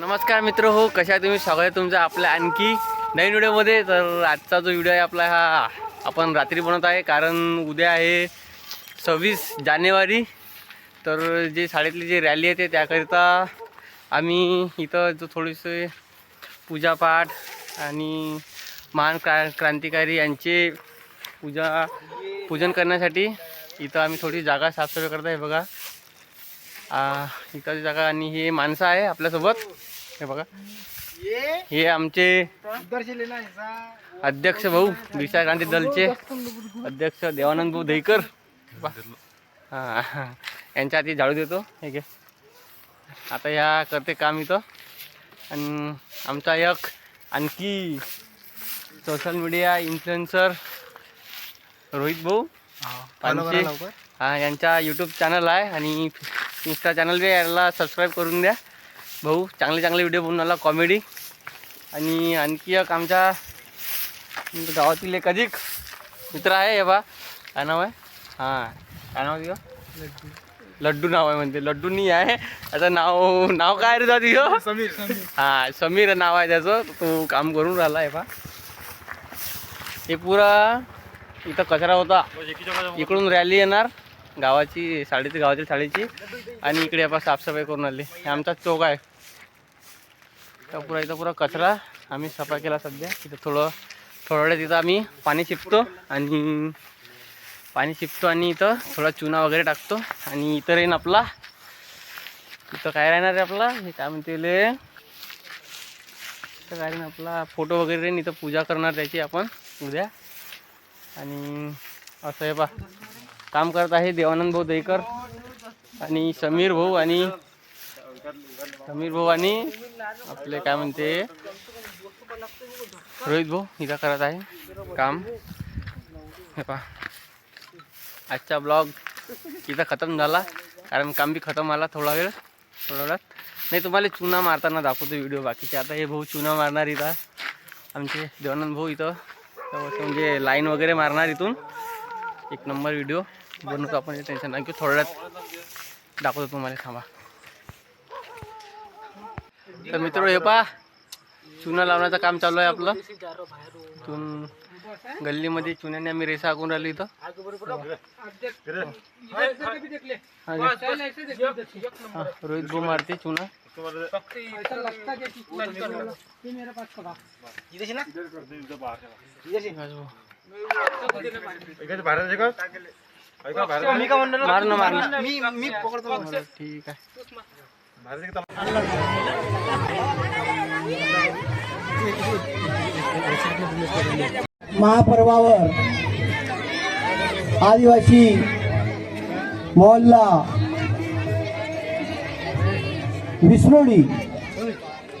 नमस्कार मित्र हो कशा आहे तुम्ही? स्वागत आहे तुमचं आपल्या आणखी नवीन व्हिडिओमध्ये. तर आजचा जो व्हिडिओ आहे आपला हा आपण रात्री बनवत आहे कारण उद्या आहे सव्वीस जानेवारी. तर जे शाळेतली जी रॅली आहे ते त्याकरिता आम्ही इथं जो थोडेसे पूजापाठ आणि महान क्रा क्रांतिकारी यांचे पूजा पूजन करण्यासाठी इथं आम्ही थोडी जागा साफसफाई करत आहे. बघा इकडची जागा आणि हे माणसं आहे आपल्यासोबत. हे बघा. हे आमचे अध्यक्ष भाऊ दिशा क्रांती दलचे अध्यक्ष देवानंद भाऊ दहीकर हां यांच्या हाती झाडू देतो. हे घे. आता ह्या करते काम इथं. आणि आमचा एक आणखी सोशल मीडिया इन्फ्लुएन्सर रोहित भाऊ. हा यांचा यूट्यूब चॅनल आहे आणि इन्स्टा चॅनल बी याला सबस्क्राईब करून द्या. भाऊ चांगले चांगले व्हिडिओ बनवून आला कॉमेडी आणि आणखी एक आमच्या गावातील एक अधिक मित्र आहे हे बा. काय नाव आहे? हां. काय नाव आहे तुझं लड्डू. नाव आहे म्हणते. लड्डू नाही आहे. त्याचं नाव नाव काय रे तुझं समीर समीर. हां समीर नाव आहे त्याचं. तो काम करून राहिला आहे बा. हे पुरा इथं कचरा होता. इकडून रॅली येणार. गावाची साडीची गावातील शाळेची. आणि इकडे आपण साफसफाई करून आली. हे आमचा चौक आहे. तर पुरा इथं पुरा कचरा आम्ही सफाई केला सध्या. इथं थोडं थोड्या वेळात तिथं आम्ही पाणी शिपतो आणि पाणी शिपतो आणि इथं थोडा चुना वगैरे टाकतो. आणि इथं राहीन आपला. इथं काय राहणार आहे आपला? हे काय म्हणते ले? इथं काय राहीन आपला? फोटो वगैरे राहीन. इथं पूजा करणार त्याची आपण उद्या. आणि असं आहे पा काम करत आहे देवानंद भाऊ दहीकर आणि समीर भाऊ आणि समीर भाऊ आणि आपले काय म्हणते रोहित भाऊ इथं करत आहे काम. हे पहा. आजचा ब्लॉग इथं खतम झाला कारण काम बी खतम आला थोडा वेळ थोडा वेळात. नाही तुम्हाला चुना मारताना दाखवतो व्हिडिओ बाकीचे. आता हे भाऊ चुना मारणार इथं. आमचे देवानंद भाऊ इथं. म्हणजे लाईन वगैरे मारणार इथून. एक नंबर व्हिडिओ बनवतो आपण टेन्शन नाही. थोड्या वेळात दाखवतो तुम्हाला. थांबा. तर मित्र हे पा चुना लावण्याचं काम चालू आहे आपलं. इथून गल्लीमध्ये चुन्याने आम्ही रेसा आखून राहिलो इथं. रोहित भाऊ मारते चुना. मार ना मार ना। मी मी पकडतो बरं, ठीक आहे महापर्वावर आदिवासी मोहल्ला विसरोडी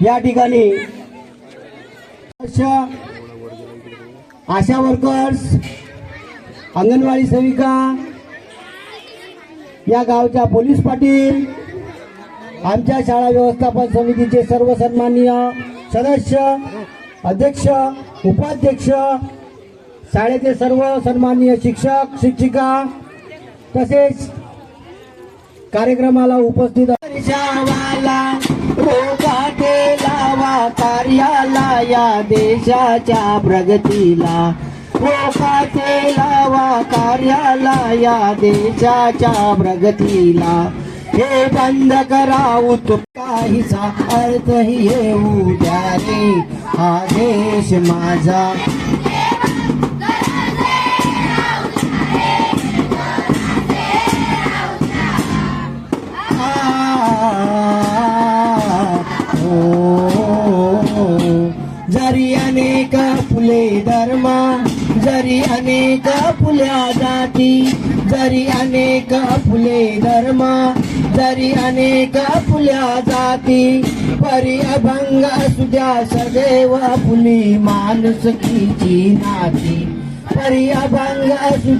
या ठिकाणी अशा आशा वर्कर्स अंगणवाडी सेविका या गावच्या पोलीस पाटील आमच्या शाळा व्यवस्थापन समितीचे सर्व सन्माननीय सदस्य अध्यक्ष उपाध्यक्ष शाळेचे सर्व सन्माननीय शिक्षक शिक्षिका तसेच कार्यक्रमाला उपस्थित या देशाच्या प्रगतीला. रोगाटे लावा कार्याला या देशाच्या प्रगतीला. हे बंद करावू तो काहीचा अर्थही येऊ द्या रे. हा देश माझा. जरी अनेक फुले धर्मा जरी अनेक फुल्या जाती जरी अनेक फुले धर्मा जरी अनेक फुल्या जाती परी अभंग असू सदैव फुली माणुसकीची नाती. परी अभंग असू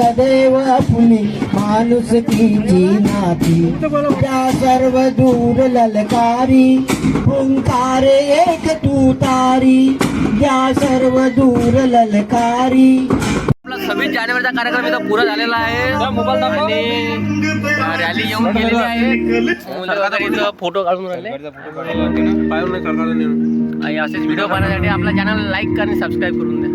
सदैव फुली माणुसकीची नाती. त्या सर्व दूर ललकारी ओंकारे एक तू तारी द्या सर्व दूर ललकारी. आपला सव्वीस जानेवारीचा कार्यक्रम इथं पुरा झालेला आहे. आणि रॅली येऊन गेलेली आहे. मुलं वगैरे इथं फोटो काढून राहिले. आणि असेच व्हिडिओ पाहण्यासाठी आपला चॅनल लाईक आणि सबस्क्राईब करून द्या.